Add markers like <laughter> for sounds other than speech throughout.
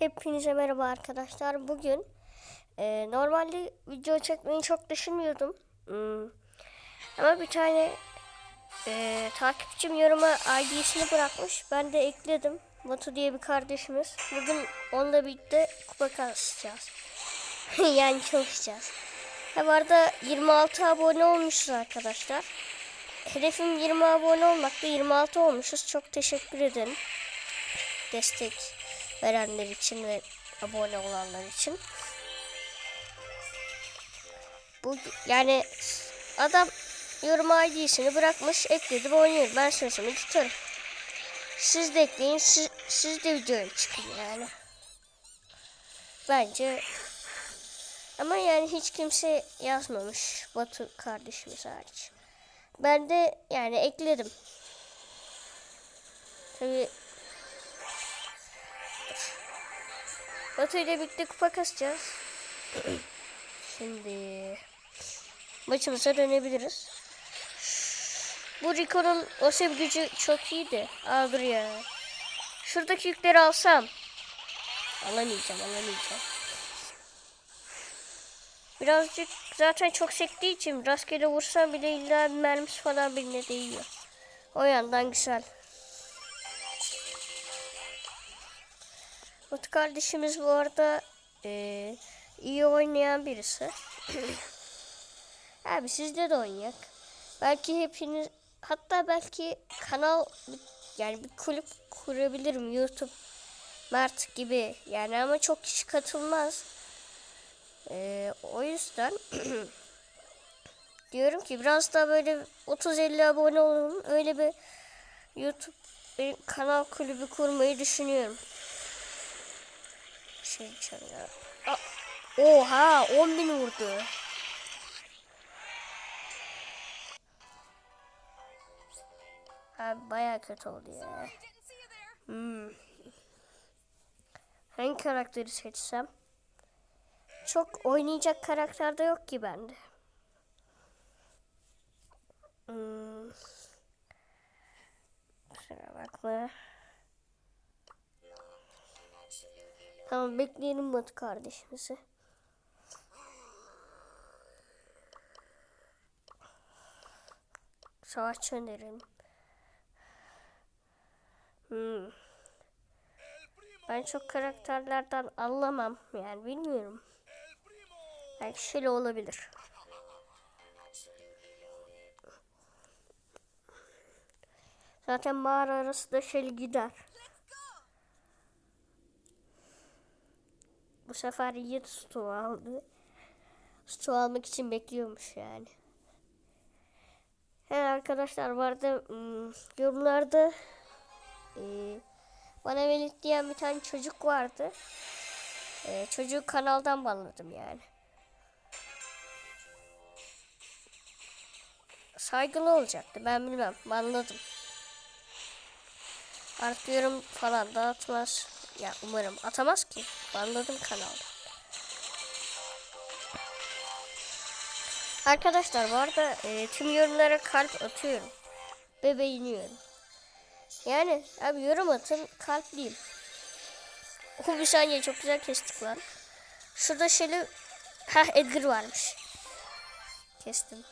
Hepinize merhaba arkadaşlar. Bugün e, normalde video çekmeyi çok düşünmüyordum. Hmm. Ama bir tane e, takipçim yoruma ID'sini bırakmış. Ben de ekledim. Batu diye bir kardeşimiz. Bugün onunla birlikte kupa kasacağız. <laughs> yani çalışacağız. Ha bu arada 26 abone olmuşuz arkadaşlar. Hedefim 20 abone olmakta 26 olmuşuz. Çok teşekkür ederim. Destek verenler için ve abone olanlar için. Bu yani adam yorum ID'sini bırakmış ekledim oynuyor. Ben sözümü tutarım. Siz de ekleyin siz, siz de videoya çıkın yani. Bence ama yani hiç kimse yazmamış Batu kardeşimiz hariç. Ben de yani ekledim. Tabii Batu ile birlikte kupa kasacağız. Şimdi maçımıza dönebiliriz. Bu Rico'nun Oseb gücü çok iyiydi. Aa dur ya. Şuradaki yükleri alsam. Alamayacağım alamayacağım. Birazcık zaten çok sektiği için rastgele vursam bile illa mermisi falan birine değiyor. O yandan güzel. Batu kardeşimiz bu arada eee, iyi oynayan birisi. Abi sizde de oynayak. Belki hepiniz hatta belki kanal yani bir kulüp kurabilirim YouTube Mert gibi yani ama çok kişi katılmaz. Eee, o yüzden <clears throat> diyorum ki biraz daha böyle 30-50 abone olun öyle bir YouTube bir kanal kulübü kurmayı düşünüyorum şey çalıyor. Oha 10 bin vurdu. Abi baya kötü oldu ya. Hmm. Hangi karakteri seçsem? Çok oynayacak karakter de yok ki bende. Hmm. Kusura bakma. Tamam bekleyelim Batu kardeşimizi. Savaşçı önerim. Hmm. Ben çok karakterlerden anlamam. Yani bilmiyorum. Belki şöyle olabilir. Zaten mağara arası da şöyle gider. Bu sefer Yiğit stoğu aldı. Stoğu almak için bekliyormuş yani. Evet arkadaşlar vardı hmm, yorumlarda e, bana Velit diyen bir tane çocuk vardı. E, çocuğu kanaldan banladım yani. Saygılı olacaktı ben bilmem banladım. Artık yorum falan da atmaz. Ya umarım atamaz ki. Banladım kanalda. Arkadaşlar bu arada e, tüm yorumlara kalp atıyorum. Ve beğeniyorum. Yani abi yorum atın kalpliyim. Oh, bir saniye çok güzel kestik lan. Şurada şöyle ha Edgar varmış. Kestim.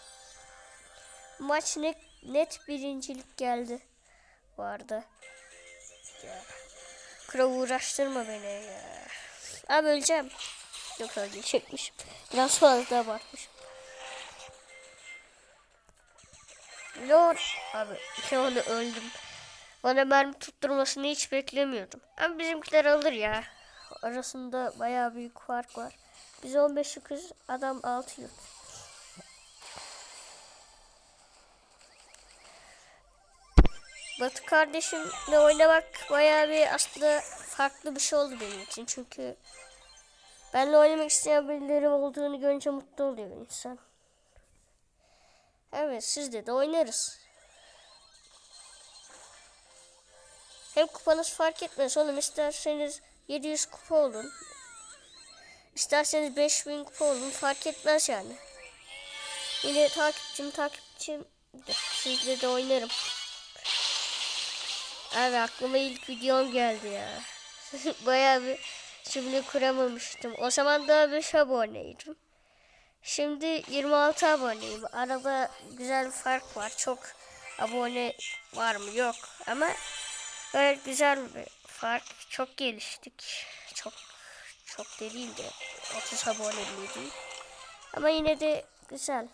Maç net, net birincilik geldi. Arada. Ya. Kral uğraştırma beni ya. Abi öleceğim. Yok ölecekmişim. Biraz fazla abartmışım. Lord. Abi şu anda öldüm. Bana mermi tutturmasını hiç beklemiyordum. Ama bizimkiler alır ya. Arasında bayağı büyük fark var. Biz 15 9 adam 6 yurt. Batı kardeşimle oynamak bayağı bir aslında farklı bir şey oldu benim için. Çünkü benle oynamak isteyen birileri olduğunu görünce mutlu oluyor insan. Evet sizde de oynarız. Hem kupanız fark etmez oğlum isterseniz 700 kupa olun. İsterseniz 5000 kupa olun fark etmez yani. Yine takipçim takipçim sizle de oynarım. Abi aklıma ilk videom geldi ya. <laughs> Bayağı bir cümle kuramamıştım. O zaman daha 5 aboneydim. Şimdi 26 aboneyim. Arada güzel fark var. Çok abone var mı? Yok. Ama gayet güzel bir fark. Çok geliştik. Çok çok değil de 30 aboneliydim. Ama yine de güzel.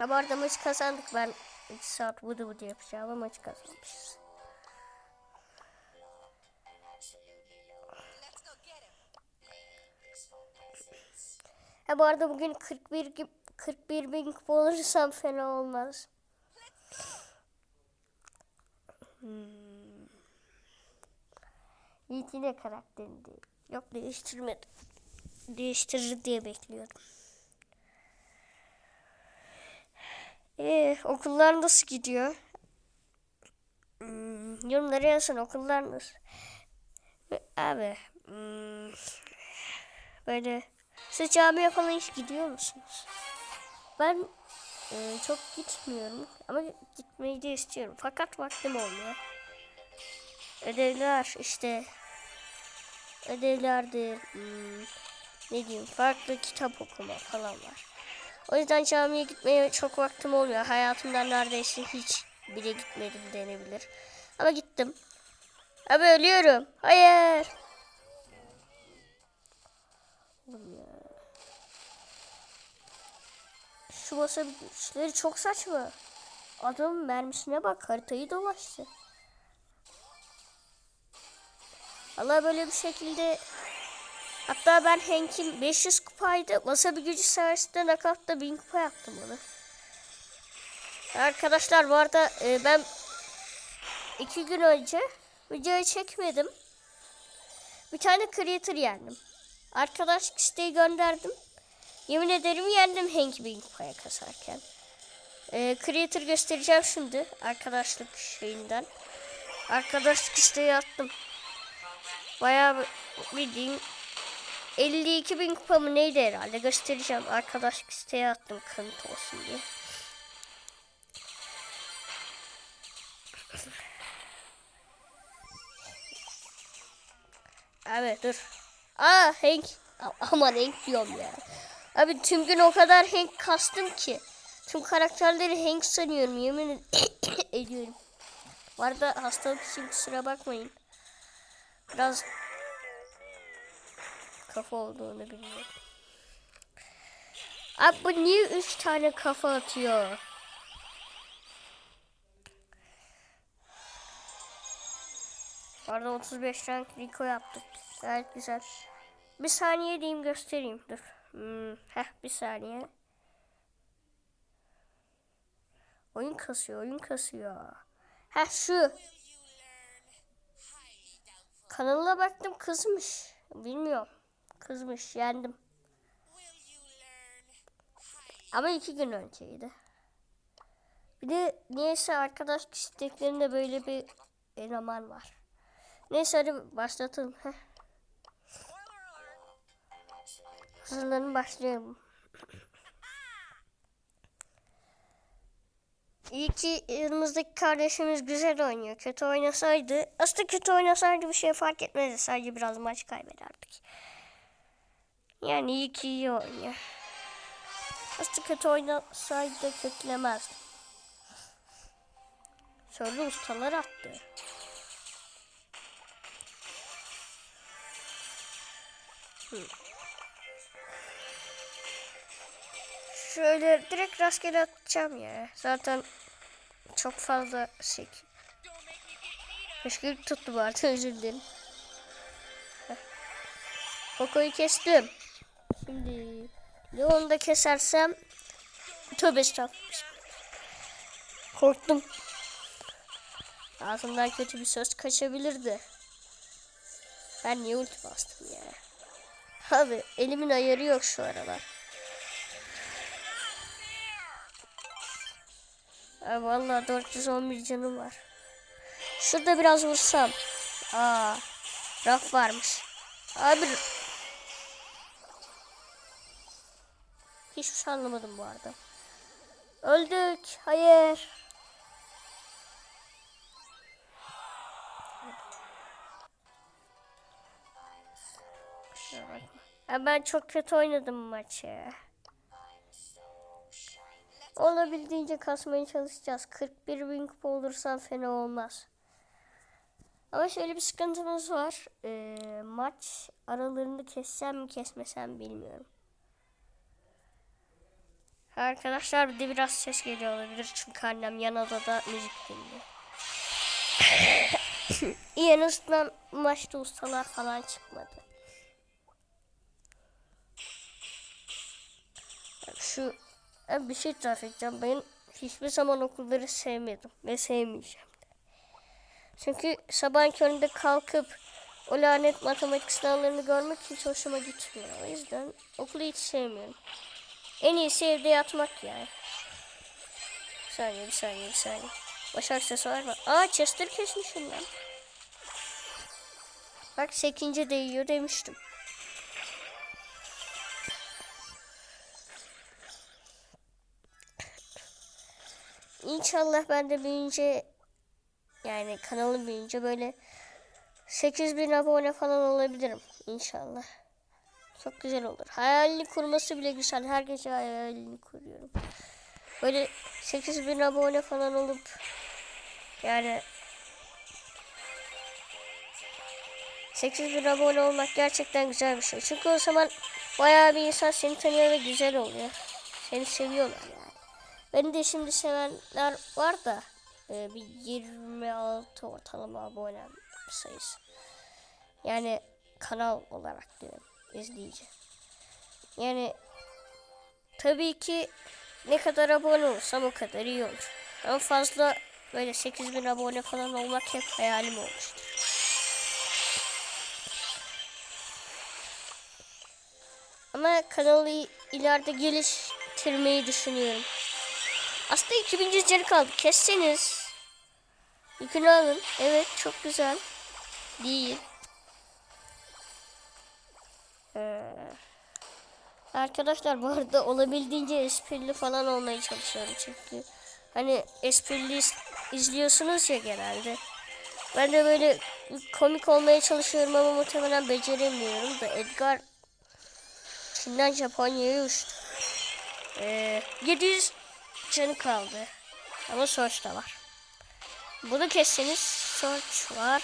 Ama arada maç kazandık. Ben 2 saat vudu vudu yapacağım ama maç kazanmışız. Ha bu arada bugün 41 gibi 41 bin kupa olursam fena olmaz. Hmm. Yiğit yine karakterini değil. Yok değiştirmedim. Değiştirir diye bekliyordum. Ee, okullar nasıl gidiyor? Hmm, yorumlara yazın okullar nasıl? Abi hmm, böyle siz camiye falan hiç gidiyor musunuz? Ben e, çok gitmiyorum ama gitmeyi de istiyorum. Fakat vaktim olmuyor. Ödevler işte ödevlerdir hmm, ne diyeyim farklı kitap okuma falan var. O yüzden camiye gitmeye çok vaktim olmuyor. Hayatımdan neredeyse hiç bile gitmedim denebilir. Ama gittim. Abi ölüyorum. Hayır. Şu masa güçleri çok saçma. Adamın mermisine bak haritayı dolaştı. Allah böyle bir şekilde hatta ben Hank'in 500 kupaydı. Masa bir gücü sayesinde knockout'ta 1000 kupa yaptım onu. Arkadaşlar bu arada e, ben iki gün önce videoyu çekmedim. Bir tane creator yendim. Arkadaş isteği gönderdim. Yemin ederim yendim Hank bin kupaya kasarken. Ee, creator göstereceğim şimdi arkadaşlık şeyinden. Arkadaşlık isteği attım. Bayağı bildiğin 52 bin kupa mı neydi herhalde göstereceğim. Arkadaşlık isteği attım kanıt olsun diye. Abi dur. Aa Hank. Aman Hank diyorum ya. Abi tüm gün o kadar Hank kastım ki. Tüm karakterleri Hank sanıyorum yemin ed- <coughs> ediyorum. Bu arada hastalık için kusura bakmayın. Biraz kafa olduğunu bilmiyorum. Abi bu niye üç tane kafa atıyor? Arada 35 rank Rico yaptık. Gayet güzel. Bir saniye diyeyim göstereyim. Dur. Hmm, heh bir saniye. Oyun kasıyor, oyun kasıyor. Heh şu. Kanalına baktım kızmış. Bilmiyorum. Kızmış, yendim. Ama iki gün önceydi. Bir de niyeyse arkadaş isteklerinde böyle bir eleman var. Neyse hadi başlatalım. Hazırlanın başlayalım. İyi ki yanımızdaki kardeşimiz güzel oynuyor. Kötü oynasaydı, aslında kötü oynasaydı bir şey fark etmezdi. Sadece biraz maç kaybederdik. Yani iyi ki iyi oynuyor. Aslında kötü oynasaydı kötülemezdim. Şöyle ustalar attı. Şöyle direkt rastgele atacağım ya. Zaten çok fazla şey. Keşke tuttu bu arada özür dilerim. Koko'yu kestim. Şimdi Leon'u da kesersem tövbe estağfurullah. Korktum. Ağzımdan kötü bir söz kaçabilirdi. Ben niye ulti bastım ya? Abi elimin ayarı yok şu aralar. Ay vallahi 411 canım var. Şurada biraz vursam. Aa, raf varmış. Abi hiçbir şey anlamadım bu arada. Öldük. Hayır. Ya ben çok kötü oynadım maçı. Olabildiğince kasmaya çalışacağız. 41 bin kupa olursam fena olmaz. Ama şöyle bir sıkıntımız var. Ee, maç aralarını kessem mi kesmesem bilmiyorum. Arkadaşlar bir de biraz ses geliyor olabilir. Çünkü annem yan odada müzik dinliyor. <laughs> En azından maçta ustalar falan çıkmadı. Şu bir şey itiraf edeceğim. Ben hiçbir zaman okulları sevmedim ve sevmeyeceğim. de. Çünkü sabah köründe kalkıp o lanet matematik sınavlarını görmek hiç hoşuma gitmiyor. O yüzden okulu hiç sevmiyorum. En iyisi evde yatmak yani. Bir saniye, bir saniye, bir saniye. Başak sesi var mı? Aa Chester kesmişim ben. Bak 8. değiyor demiştim. İnşallah ben de büyüyünce yani kanalım büyüyünce böyle 8000 abone falan olabilirim inşallah. Çok güzel olur. Hayalini kurması bile güzel. Her gece hayalini kuruyorum. Böyle 8000 abone falan olup yani 8000 abone olmak gerçekten güzel bir şey. Çünkü o zaman bayağı bir insan seni tanıyor ve güzel oluyor. Seni seviyorlar yani. Beni de şimdi sevenler var da e, bir 26 ortalama abone sayısı. Yani kanal olarak diyorum izleyici. Yani tabii ki ne kadar abone olursam o kadar iyi olur. Ama fazla böyle 8000 abone falan olmak hep hayalim olmuştur. Ama kanalı ileride geliştirmeyi düşünüyorum. Aslında 2000 cüzdanı kaldı. Kesseniz. Yükünü alın. Evet çok güzel. Değil. Arkadaşlar bu arada olabildiğince esprili falan olmaya çalışıyorum çünkü. Hani esprili iz- izliyorsunuz ya genelde. Ben de böyle komik olmaya çalışıyorum ama muhtemelen beceremiyorum da Edgar Çin'den Japonya'ya uçtu. Ee, 700 canı kaldı. Ama Search da var. Bunu kesseniz Search var.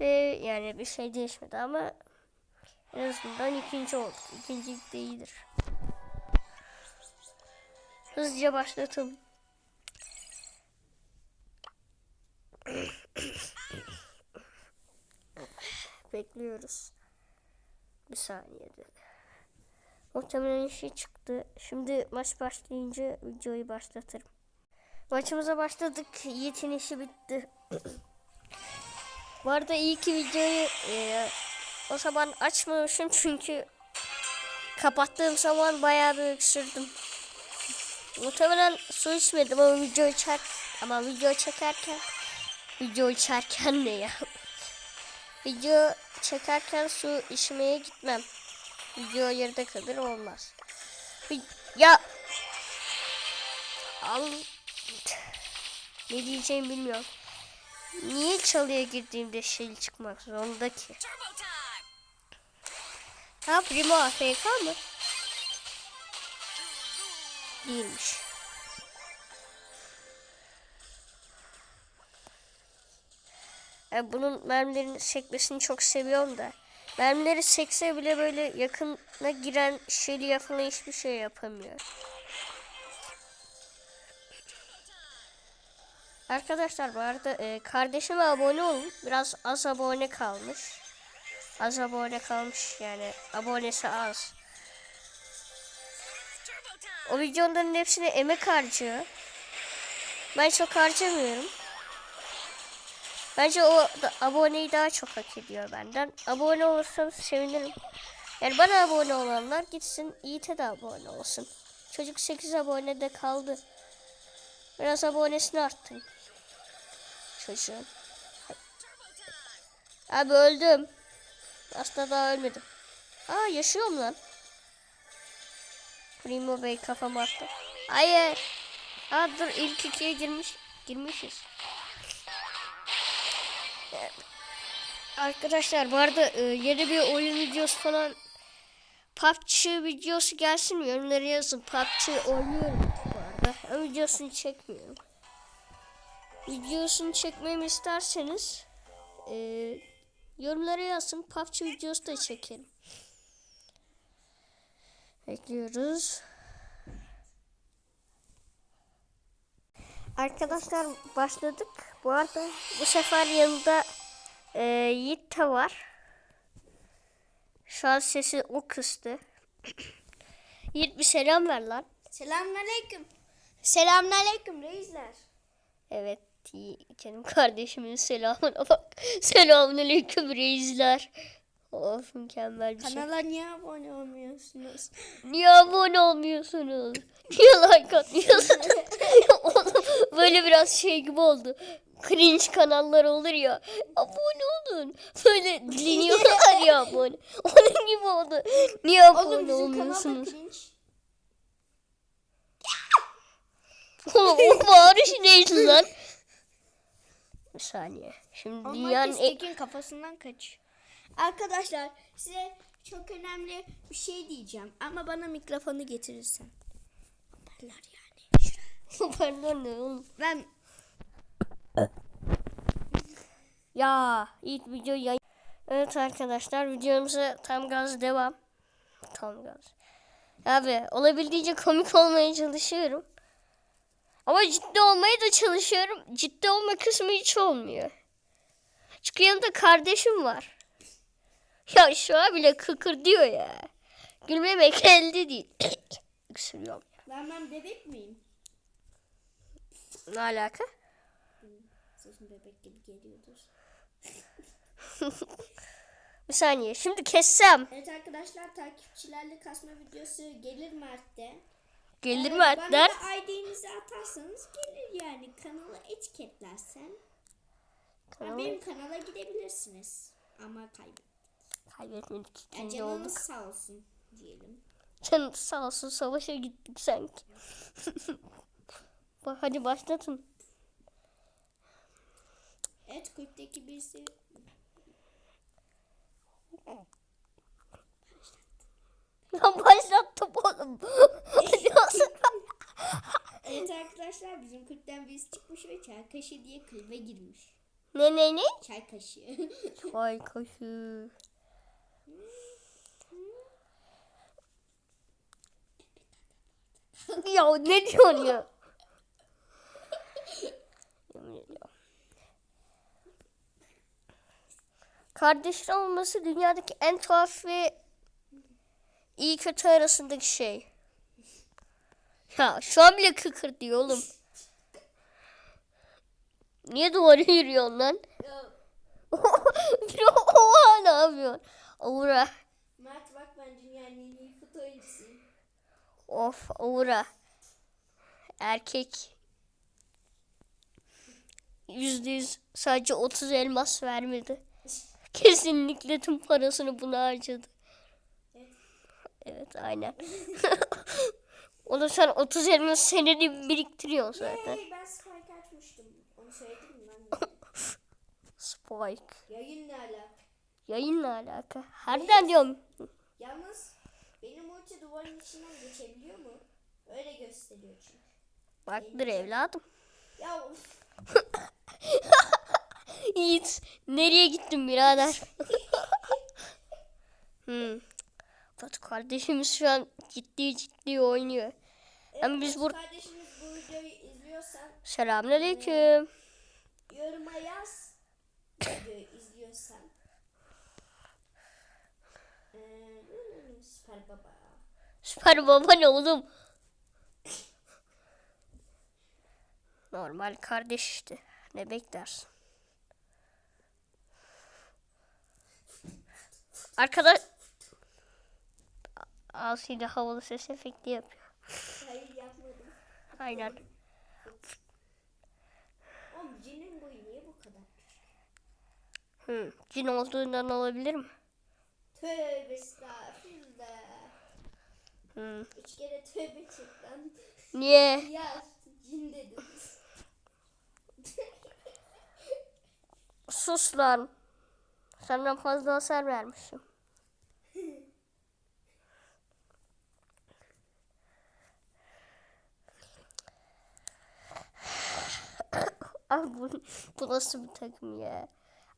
Ve yani bir şey değişmedi ama en azından ikinci olduk. İkincilik de iyidir. Hızlıca başlatalım. Bekliyoruz. Bir saniyede. Muhtemelen şey çıktı. Şimdi maç başlayınca videoyu başlatırım. Maçımıza başladık. Yiğit'in işi bitti. Bu arada iyi ki videoyu e, o zaman açmamışım çünkü kapattığım zaman bayağı bir öksürdüm. Muhtemelen su içmedim ama video çek ama video çekerken video çekerken ne ya? <laughs> video çekerken su içmeye gitmem. Video yarıda kalır olmaz. Ya al ne diyeceğimi bilmiyorum. Niye çalıya girdiğimde şey çıkmak zorunda ki? Ha Primo AFK mı? Değilmiş. Yani bunun mermilerin sekmesini çok seviyorum da. Mermileri sekse bile böyle yakına giren şeyli falan hiçbir şey yapamıyor. Arkadaşlar bu arada e, kardeşime abone olun. Biraz az abone kalmış. Az abone kalmış yani abonesi az. O videoların hepsine emek harcıyor. Ben çok harcamıyorum. Bence o da, aboneyi daha çok hak ediyor benden. Abone olursanız sevinirim. Yani bana abone olanlar gitsin Yiğit'e de abone olsun. Çocuk 8 abonede kaldı. Biraz abonesini arttırın. Çocuğun. Abi öldüm. Aslında daha ölmedim. Aa yaşıyorum lan. Primo Bey kafama attı. Hayır. Aa dur ilk ikiye girmiş. Girmişiz. Arkadaşlar bu arada e, yeni bir oyun videosu falan PUBG videosu gelsin mi? Yorumlara yazın. PUBG oynuyorum bu arada. Ama videosunu çekmiyorum. Videosunu çekmemi isterseniz e, yorumlara yazın. PUBG videosu da çekerim. Bekliyoruz. Arkadaşlar başladık. Bu arada bu sefer yanında e, Yiğit de var. Şu an sesi o kıstı. <clears throat> Yiğit bir selam ver lan. Selamünaleyküm. Selamünaleyküm reisler. Evet canım kardeşimin selamına <laughs> bak. Selamünaleyküm reisler. Of mükemmel bir şey. Kanala niye abone olmuyorsunuz? Niye abone olmuyorsunuz? Niye like atmıyorsunuz? <laughs> Oğlum böyle biraz şey gibi oldu. Cringe kanallar olur ya. Abone olun. Böyle dileniyorlar ya abone. <laughs> Onun gibi oldu. Niye abone Oğlum bizim olmuyorsunuz? Oğlum o bağırış neydi lan? Bir saniye. Şimdi Onlar dünyanın. Tekin kafasından kaç. Arkadaşlar size çok önemli bir şey diyeceğim. Ama bana mikrofonu getirirsen. Haberler yani. <laughs> Pardon ne oğlum? Ben Ya ilk video yayın. Evet arkadaşlar videomuza tam gaz devam. Tam gaz. Abi olabildiğince komik olmaya çalışıyorum. Ama ciddi olmaya da çalışıyorum. Ciddi olma kısmı hiç olmuyor. Çünkü yanımda kardeşim var. Ya şu an bile kıkır diyor ya. Gülmemek elde değil. <coughs> Öksürüyorum. ben ben bebek miyim? Ne alaka? Sesim bebek gibi geliyordur. <laughs> Bir saniye. Şimdi kessem. Evet arkadaşlar takipçilerle kasma videosu gelir Mart'te. Gelir Evet, mi atlar? Bana ID'nizi atarsanız gelir yani. Kanala etiketlersen. Ha, Kanala- benim kanala gidebilirsiniz. Ama kaybet. Kaybetmedik. Yani canınız olduk. sağ olsun diyelim. Canım sağ olsun savaşa gittik sanki. <laughs> Hadi başlatın. Evet kulüpteki birisi Ben başlattım oğlum. Evet arkadaşlar bizim kulüpten birisi çıkmış ve çay kaşığı diye kulübe girmiş. ne ne ne? Çay kaşığı. Çay kaşığı. ya ne diyorsun ya? Kardeşler olması dünyadaki en tuhaf ve iyi kötü arasındaki şey. Ya şu an bile kıkır diyor oğlum. Niye duvara yürüyorsun lan? <laughs> Oha ne yapıyorsun? Aura. Mert bak ben dünyanın en iyi oyuncusuyum. Of Aura. Erkek. Yüzde yüz sadece 30 elmas vermedi. <laughs> Kesinlikle tüm parasını buna harcadı. Evet aynen. <laughs> o da sen 30 elmas senedi biriktiriyorsun zaten. Hey ben Spike açmıştım. Onu söyledim mi ben? <laughs> Spike. Yayın ne alaka? Yayınla alaka. Harbiden diyorum. Yalnız benim ulti duvarın içinden geçebiliyor mu? Öyle gösteriyor çünkü. Baktır evladım. Ya of. <laughs> Yiğit nereye gittin birader? hmm. Batu kardeşimiz şu an ciddi ciddi oynuyor. Ama biz bur Kardeşiniz bu videoyu izliyorsan Selamünaleyküm. yoruma yaz. Videoyu izliyorsan. Ee, süper baba. Süper baba ne oğlum? Normal kardeş işte. Ne beklersin? Arkadaş De havalı ses efekti yapıyor. Hayır yapmadım. Aynen. Oğlum cinin boyu niye bu kadar? Hı, cin olduğundan olabilir mi? Tövbe estağfurullah. Hı. Üç kere tövbe çık lan. Niye? Ya cin dedim. <laughs> Sus lan. Senden fazla hasar vermişim. Abi bu, bu nasıl bir takım ya?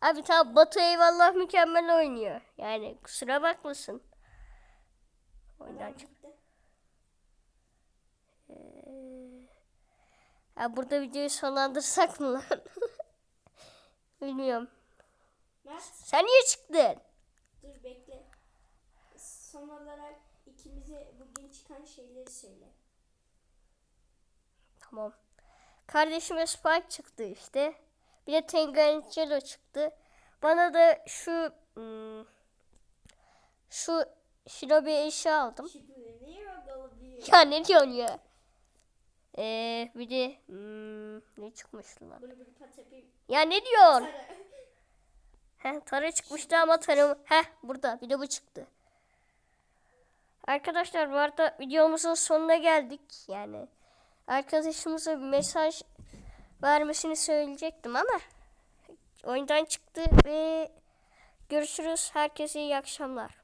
Abi tamam Batu eyvallah mükemmel oynuyor. Yani kusura bakmasın. Oyundan çık. Gitti. Ya burada videoyu sonlandırsak mı lan? <laughs> Bilmiyorum. Mert Sen niye çıktın? dur bekle. Son olarak ikimize bugün çıkan şeyleri söyle. Tamam. Kardeşime Spike çıktı işte. Bir de Tengancelo çıktı. Bana da şu hmm, şu Shinobi eşya aldım. Ya ne diyorsun ya? Ee, bir de hmm, ne çıkmıştı lan? Ya ne diyorsun? Heh, Tara çıkmıştı ama tarım. Heh burada bir de bu çıktı. Arkadaşlar bu arada videomuzun sonuna geldik. Yani arkadaşımıza bir mesaj vermesini söyleyecektim ama oyundan çıktı ve görüşürüz. Herkese iyi akşamlar.